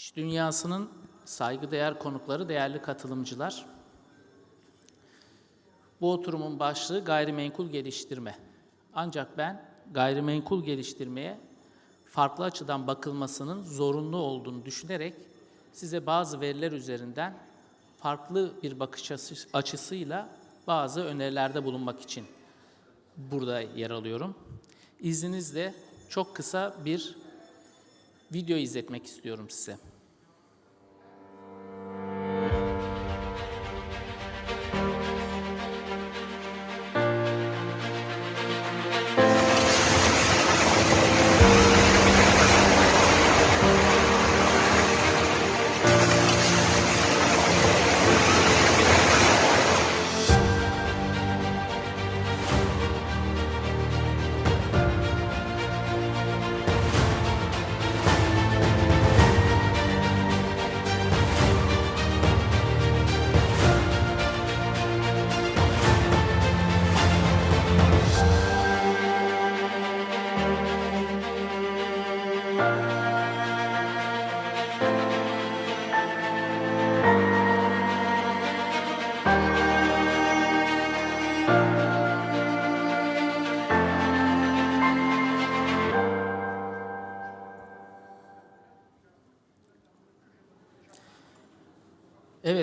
İş dünyasının saygıdeğer konukları, değerli katılımcılar. Bu oturumun başlığı gayrimenkul geliştirme. Ancak ben gayrimenkul geliştirmeye farklı açıdan bakılmasının zorunlu olduğunu düşünerek size bazı veriler üzerinden farklı bir bakış açısı- açısıyla bazı önerilerde bulunmak için burada yer alıyorum. İzninizle çok kısa bir video izletmek istiyorum size.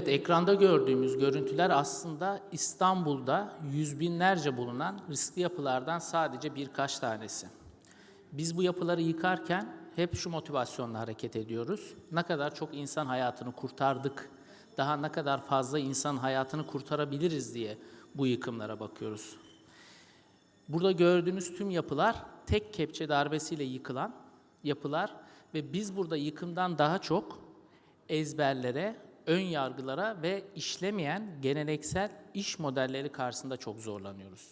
Evet, ekranda gördüğümüz görüntüler aslında İstanbul'da yüz binlerce bulunan riskli yapılardan sadece birkaç tanesi. Biz bu yapıları yıkarken hep şu motivasyonla hareket ediyoruz. Ne kadar çok insan hayatını kurtardık, daha ne kadar fazla insan hayatını kurtarabiliriz diye bu yıkımlara bakıyoruz. Burada gördüğünüz tüm yapılar tek kepçe darbesiyle yıkılan yapılar ve biz burada yıkımdan daha çok ezberlere, ön yargılara ve işlemeyen geleneksel iş modelleri karşısında çok zorlanıyoruz.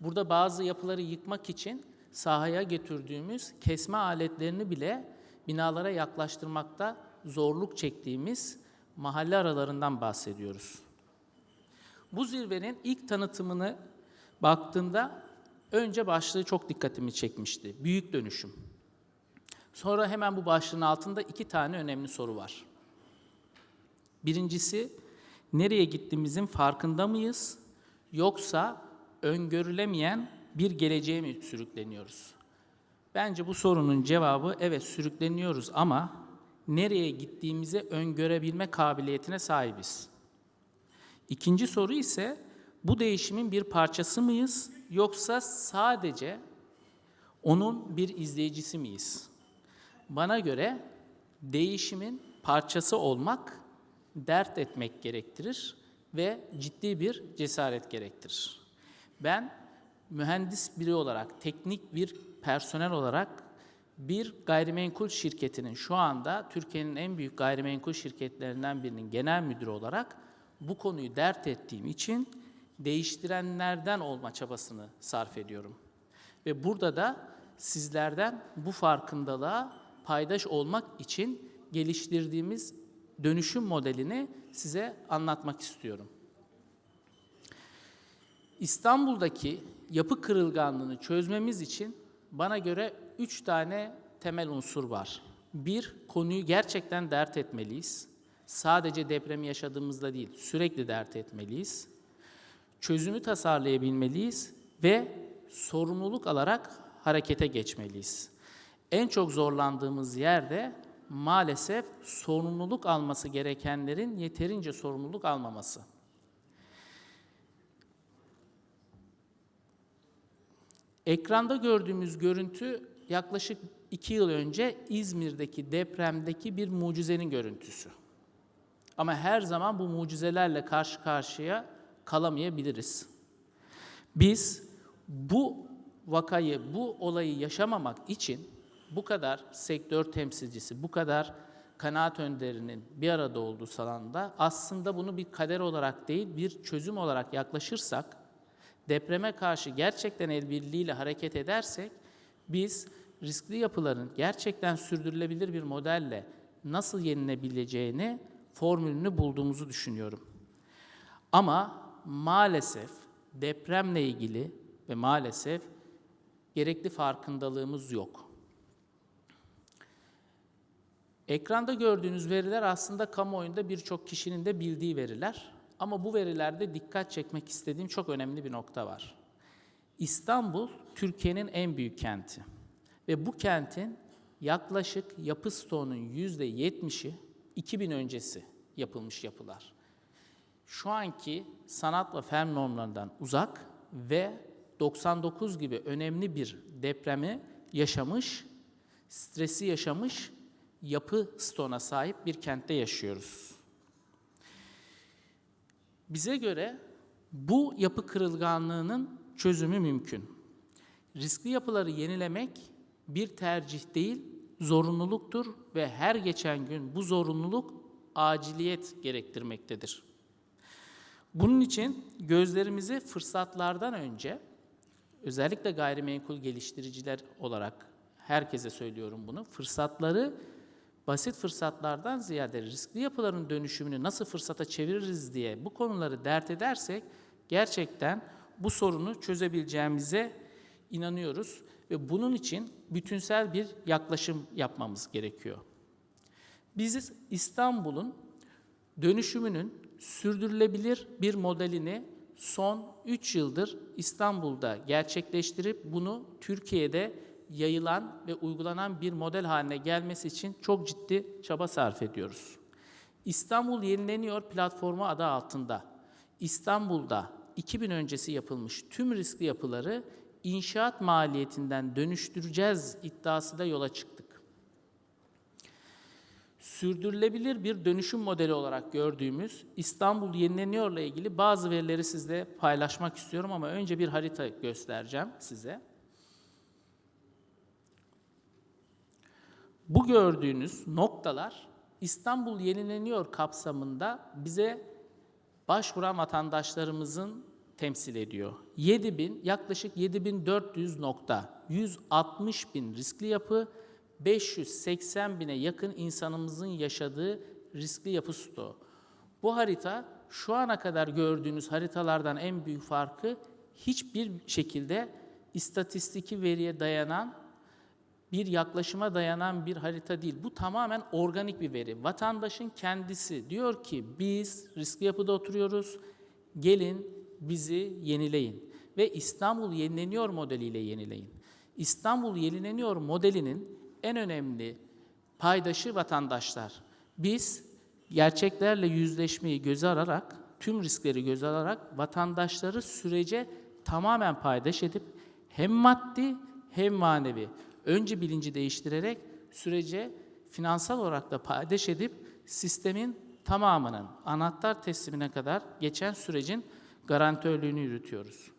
Burada bazı yapıları yıkmak için sahaya getirdiğimiz kesme aletlerini bile binalara yaklaştırmakta zorluk çektiğimiz mahalle aralarından bahsediyoruz. Bu zirvenin ilk tanıtımını baktığımda önce başlığı çok dikkatimi çekmişti. Büyük dönüşüm. Sonra hemen bu başlığın altında iki tane önemli soru var. Birincisi, nereye gittiğimizin farkında mıyız? Yoksa öngörülemeyen bir geleceğe mi sürükleniyoruz? Bence bu sorunun cevabı evet sürükleniyoruz ama nereye gittiğimizi öngörebilme kabiliyetine sahibiz. İkinci soru ise bu değişimin bir parçası mıyız yoksa sadece onun bir izleyicisi miyiz? Bana göre değişimin parçası olmak dert etmek gerektirir ve ciddi bir cesaret gerektirir. Ben mühendis biri olarak, teknik bir personel olarak bir gayrimenkul şirketinin şu anda Türkiye'nin en büyük gayrimenkul şirketlerinden birinin genel müdürü olarak bu konuyu dert ettiğim için değiştirenlerden olma çabasını sarf ediyorum. Ve burada da sizlerden bu farkındalığa paydaş olmak için geliştirdiğimiz dönüşüm modelini size anlatmak istiyorum. İstanbul'daki yapı kırılganlığını çözmemiz için bana göre üç tane temel unsur var. Bir, konuyu gerçekten dert etmeliyiz. Sadece depremi yaşadığımızda değil, sürekli dert etmeliyiz. Çözümü tasarlayabilmeliyiz ve sorumluluk alarak harekete geçmeliyiz. En çok zorlandığımız yerde maalesef sorumluluk alması gerekenlerin yeterince sorumluluk almaması. Ekranda gördüğümüz görüntü yaklaşık iki yıl önce İzmir'deki depremdeki bir mucizenin görüntüsü. Ama her zaman bu mucizelerle karşı karşıya kalamayabiliriz. Biz bu vakayı, bu olayı yaşamamak için bu kadar sektör temsilcisi, bu kadar kanaat önderinin bir arada olduğu salonda aslında bunu bir kader olarak değil bir çözüm olarak yaklaşırsak, depreme karşı gerçekten el birliğiyle hareket edersek biz riskli yapıların gerçekten sürdürülebilir bir modelle nasıl yenilebileceğini formülünü bulduğumuzu düşünüyorum. Ama maalesef depremle ilgili ve maalesef gerekli farkındalığımız yok. Ekranda gördüğünüz veriler aslında kamuoyunda birçok kişinin de bildiği veriler. Ama bu verilerde dikkat çekmek istediğim çok önemli bir nokta var. İstanbul, Türkiye'nin en büyük kenti. Ve bu kentin yaklaşık yapı stoğunun yüzde 70'i 2000 öncesi yapılmış yapılar. Şu anki sanat ve fen normlarından uzak ve 99 gibi önemli bir depremi yaşamış, stresi yaşamış yapı stoğuna sahip bir kentte yaşıyoruz. Bize göre bu yapı kırılganlığının çözümü mümkün. Riskli yapıları yenilemek bir tercih değil, zorunluluktur ve her geçen gün bu zorunluluk aciliyet gerektirmektedir. Bunun için gözlerimizi fırsatlardan önce özellikle gayrimenkul geliştiriciler olarak herkese söylüyorum bunu. Fırsatları basit fırsatlardan ziyade riskli yapıların dönüşümünü nasıl fırsata çeviririz diye bu konuları dert edersek gerçekten bu sorunu çözebileceğimize inanıyoruz ve bunun için bütünsel bir yaklaşım yapmamız gerekiyor. Biz İstanbul'un dönüşümünün sürdürülebilir bir modelini son 3 yıldır İstanbul'da gerçekleştirip bunu Türkiye'de yayılan ve uygulanan bir model haline gelmesi için çok ciddi çaba sarf ediyoruz. İstanbul Yenileniyor platformu adı altında İstanbul'da 2000 öncesi yapılmış tüm riskli yapıları inşaat maliyetinden dönüştüreceğiz iddiası da yola çıktık. Sürdürülebilir bir dönüşüm modeli olarak gördüğümüz İstanbul Yenileniyor'la ilgili bazı verileri sizle paylaşmak istiyorum ama önce bir harita göstereceğim size. Bu gördüğünüz noktalar İstanbul Yenileniyor kapsamında bize başvuran vatandaşlarımızın temsil ediyor. 7000 yaklaşık 7400 nokta, 160 bin riskli yapı, 580 bine yakın insanımızın yaşadığı riskli yapı stoğu. Bu harita şu ana kadar gördüğünüz haritalardan en büyük farkı hiçbir şekilde istatistiki veriye dayanan bir yaklaşıma dayanan bir harita değil. Bu tamamen organik bir veri. Vatandaşın kendisi diyor ki biz riskli yapıda oturuyoruz. Gelin bizi yenileyin ve İstanbul yenileniyor modeliyle yenileyin. İstanbul yenileniyor modelinin en önemli paydaşı vatandaşlar. Biz gerçeklerle yüzleşmeyi göze alarak, tüm riskleri göze alarak vatandaşları sürece tamamen paydaş edip hem maddi hem manevi önce bilinci değiştirerek sürece finansal olarak da paydaş edip sistemin tamamının anahtar teslimine kadar geçen sürecin garantörlüğünü yürütüyoruz.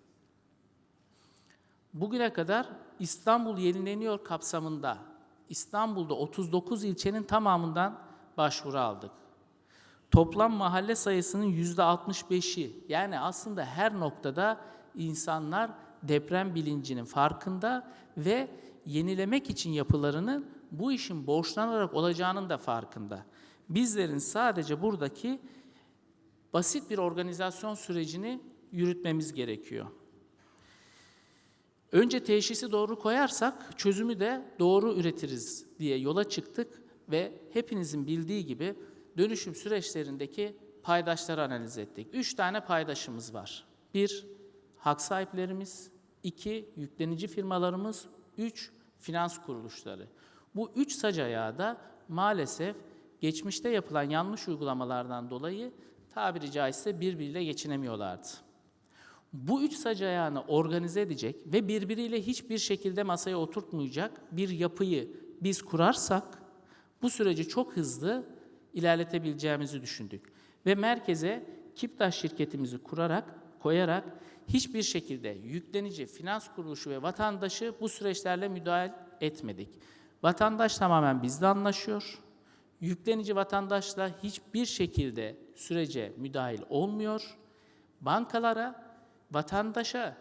Bugüne kadar İstanbul yenileniyor kapsamında İstanbul'da 39 ilçenin tamamından başvuru aldık. Toplam mahalle sayısının %65'i yani aslında her noktada insanlar deprem bilincinin farkında ve yenilemek için yapılarını bu işin borçlanarak olacağının da farkında. Bizlerin sadece buradaki basit bir organizasyon sürecini yürütmemiz gerekiyor. Önce teşhisi doğru koyarsak çözümü de doğru üretiriz diye yola çıktık ve hepinizin bildiği gibi dönüşüm süreçlerindeki paydaşları analiz ettik. Üç tane paydaşımız var. Bir, hak sahiplerimiz. iki yüklenici firmalarımız. Üç, finans kuruluşları. Bu üç sac ayağı da maalesef geçmişte yapılan yanlış uygulamalardan dolayı tabiri caizse birbiriyle geçinemiyorlardı. Bu üç sac ayağını organize edecek ve birbiriyle hiçbir şekilde masaya oturtmayacak bir yapıyı biz kurarsak bu süreci çok hızlı ilerletebileceğimizi düşündük. Ve merkeze Kiptaş şirketimizi kurarak, koyarak hiçbir şekilde yüklenici, finans kuruluşu ve vatandaşı bu süreçlerle müdahale etmedik. Vatandaş tamamen bizle anlaşıyor. Yüklenici vatandaşla hiçbir şekilde sürece müdahil olmuyor. Bankalara, vatandaşa,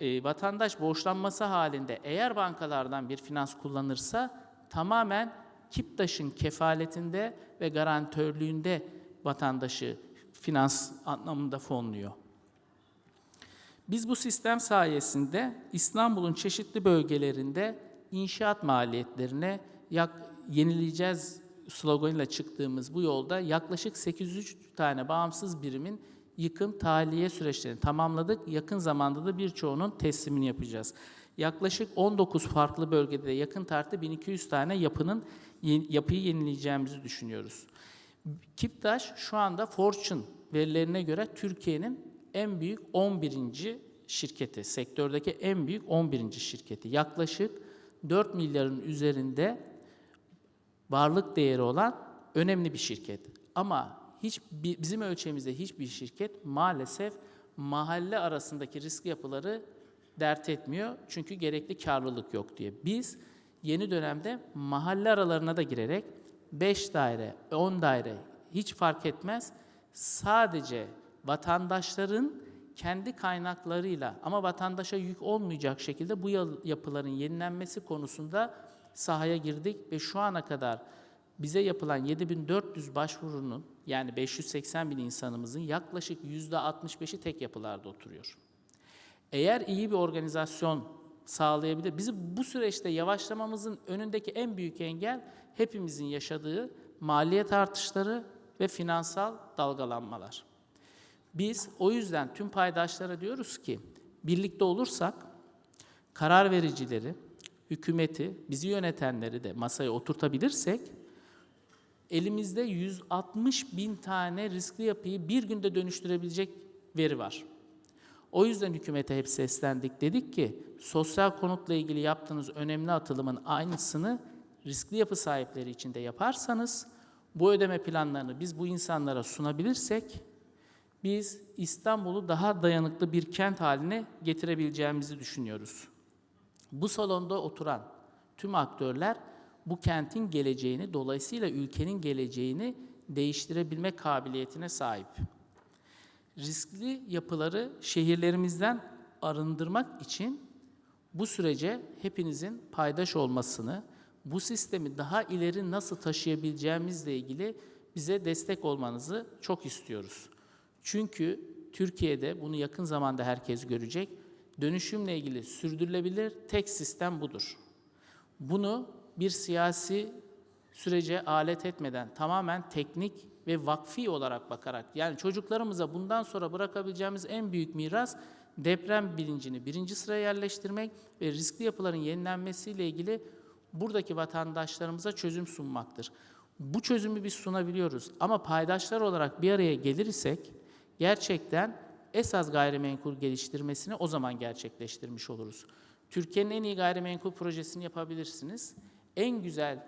e, vatandaş borçlanması halinde eğer bankalardan bir finans kullanırsa tamamen Kiptaş'ın kefaletinde ve garantörlüğünde vatandaşı finans anlamında fonluyor. Biz bu sistem sayesinde İstanbul'un çeşitli bölgelerinde inşaat maliyetlerine yak, yenileyeceğiz sloganıyla çıktığımız bu yolda yaklaşık 803 tane bağımsız birimin yıkım tahliye süreçlerini tamamladık. Yakın zamanda da birçoğunun teslimini yapacağız. Yaklaşık 19 farklı bölgede de yakın tarihte 1200 tane yapının yapıyı yenileyeceğimizi düşünüyoruz. Kiptaş şu anda Fortune verilerine göre Türkiye'nin en büyük 11. şirketi, sektördeki en büyük 11. şirketi. Yaklaşık 4 milyarın üzerinde varlık değeri olan önemli bir şirket. Ama hiç bizim ölçeğimizde hiçbir şirket maalesef mahalle arasındaki risk yapıları dert etmiyor. Çünkü gerekli karlılık yok diye. Biz yeni dönemde mahalle aralarına da girerek 5 daire, 10 daire hiç fark etmez. Sadece vatandaşların kendi kaynaklarıyla ama vatandaşa yük olmayacak şekilde bu yapıların yenilenmesi konusunda sahaya girdik ve şu ana kadar bize yapılan 7400 başvurunun yani 580 bin insanımızın yaklaşık %65'i tek yapılarda oturuyor. Eğer iyi bir organizasyon sağlayabilir, bizi bu süreçte yavaşlamamızın önündeki en büyük engel hepimizin yaşadığı maliyet artışları ve finansal dalgalanmalar. Biz o yüzden tüm paydaşlara diyoruz ki birlikte olursak karar vericileri, hükümeti, bizi yönetenleri de masaya oturtabilirsek elimizde 160 bin tane riskli yapıyı bir günde dönüştürebilecek veri var. O yüzden hükümete hep seslendik. Dedik ki sosyal konutla ilgili yaptığınız önemli atılımın aynısını riskli yapı sahipleri için de yaparsanız bu ödeme planlarını biz bu insanlara sunabilirsek biz İstanbul'u daha dayanıklı bir kent haline getirebileceğimizi düşünüyoruz. Bu salonda oturan tüm aktörler bu kentin geleceğini, dolayısıyla ülkenin geleceğini değiştirebilme kabiliyetine sahip. Riskli yapıları şehirlerimizden arındırmak için bu sürece hepinizin paydaş olmasını, bu sistemi daha ileri nasıl taşıyabileceğimizle ilgili bize destek olmanızı çok istiyoruz. Çünkü Türkiye'de bunu yakın zamanda herkes görecek. Dönüşümle ilgili sürdürülebilir tek sistem budur. Bunu bir siyasi sürece alet etmeden tamamen teknik ve vakfi olarak bakarak yani çocuklarımıza bundan sonra bırakabileceğimiz en büyük miras deprem bilincini birinci sıraya yerleştirmek ve riskli yapıların yenilenmesiyle ilgili buradaki vatandaşlarımıza çözüm sunmaktır. Bu çözümü biz sunabiliyoruz ama paydaşlar olarak bir araya gelir isek gerçekten esas gayrimenkul geliştirmesini o zaman gerçekleştirmiş oluruz. Türkiye'nin en iyi gayrimenkul projesini yapabilirsiniz. En güzel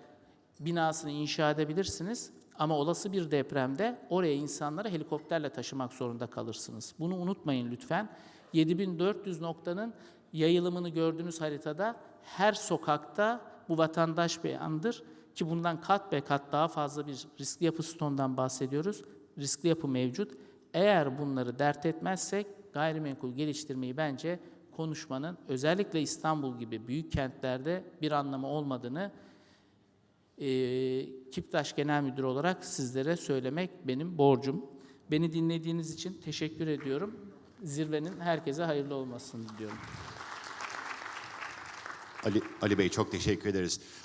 binasını inşa edebilirsiniz ama olası bir depremde oraya insanları helikopterle taşımak zorunda kalırsınız. Bunu unutmayın lütfen. 7400 noktanın yayılımını gördüğünüz haritada her sokakta bu vatandaş beyandır ki bundan kat be kat daha fazla bir riskli yapı stondan bahsediyoruz. Riskli yapı mevcut. Eğer bunları dert etmezsek gayrimenkul geliştirmeyi bence konuşmanın özellikle İstanbul gibi büyük kentlerde bir anlamı olmadığını e, Kiptaş Genel Müdürü olarak sizlere söylemek benim borcum. Beni dinlediğiniz için teşekkür ediyorum. Zirvenin herkese hayırlı olmasını diliyorum. Ali, Ali Bey çok teşekkür ederiz.